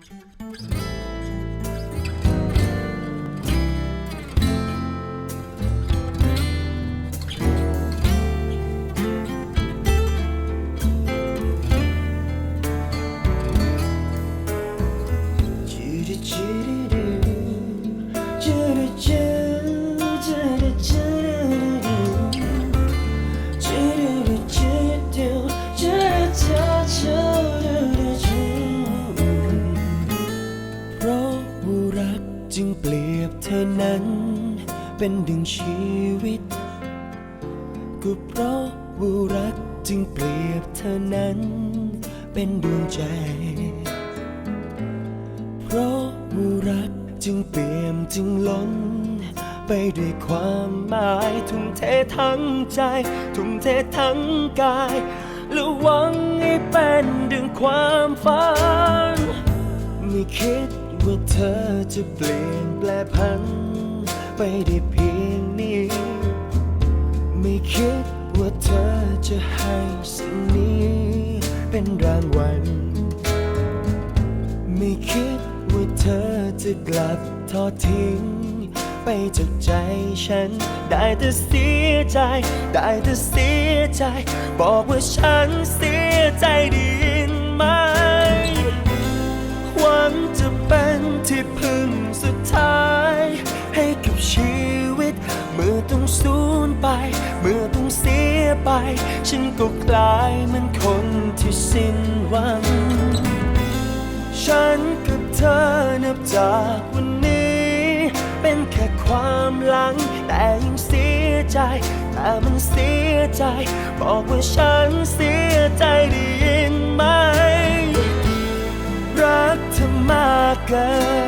เพ รียบเธอนั้น เป็นดึงชีวิต ก็เพราะว่ารักจึงเปรียบเธอนั้น เป็นดวงใจ เพราะว่ารักจึงเปี่ยมจึงล้น ไปด้วยความหมายทุ่มเททั้งใจ ทุ่มเททั้งกายและหวังให้เป็นดึงความฝัน จะเปลี่ยนแปลพันไปได้เพียงนี้ ไม่คิดว่าเธอจะให้สิ่งนี้ เป็นรางวัล ไม่คิดว่าเธอจะกลับทอดทิ้ง ไปจากใจฉัน ได้แต่เสียใจ ได้แต่เสียใจ บอกว่าฉัน สูญไป เมื่อต้องเสียไป ฉันก็กลายเหมือนคนที่สิ้นหวัง ฉันกับเธอนับจากวันนี้ เป็นแค่ความหลัง แต่ยังเสียใจ แต่มันเสียใจ บอกว่าฉันเสียใจได้ยินไหม รักเธอมากเกิน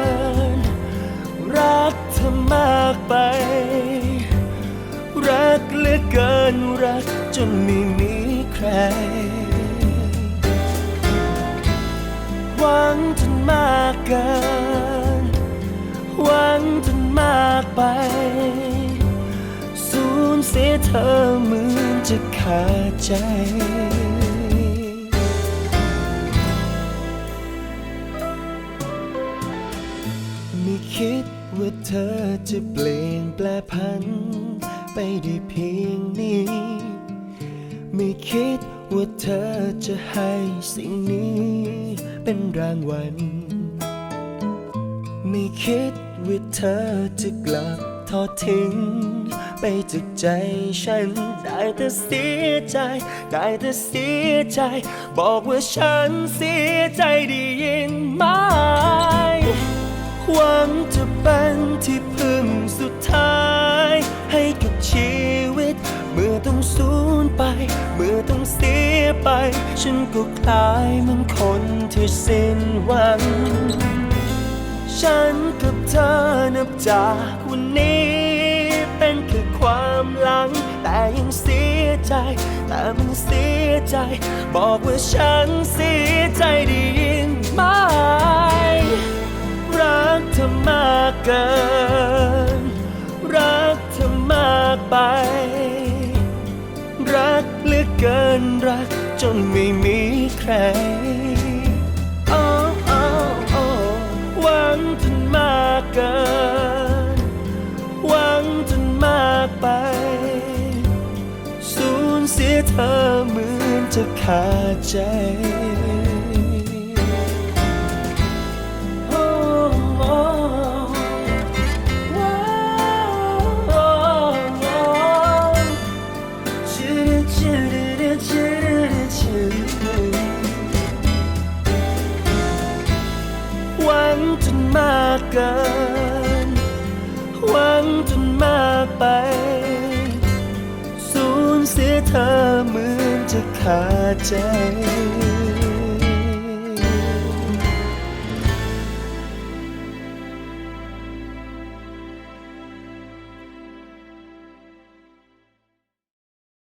เกินรักจนไม่มีใคร หวังจนมากเกิน หวังจนมากไป สูญเสียเธอเหมือนจะขาดใจไม่คิดว่าเธอจะเปลี่ยนแปลพันไปได้เพียง ไม่คิดว่าเธอจะให้สิ่งนี้เป็นรางวัล ไม่คิดว่าเธอจะกลับทอดทิ้ง ไปจากใจฉัน ได้แต่เสียใจ ได้แต่เสียใจ บอกว่าฉันเสียใจได้ยินไหมหวังจะเป็นที่พึ่งสุดท้ายให้กับ ไป เมื่อต้องเสียไป ฉันก็คลายเหมือนคนที่สิ้นหวัง ฉันกับเธอนับจากวันนี้ เป็นแค่ความหลัง แต่ยังเสียใจ แต่มันเสียใจ บอกว่าฉันเสียใจได้ยินไหมรักเธอมากเกิน เกินรักจนไม่มีใครโอ้โอ้โอ้หวังจนมากเกินหวังจนมากไป สูญเสียเธอเหมือนจะขาดใจากเกิน หวังจนมากไป สูญเสียเธอเหมือนจะขาดใจ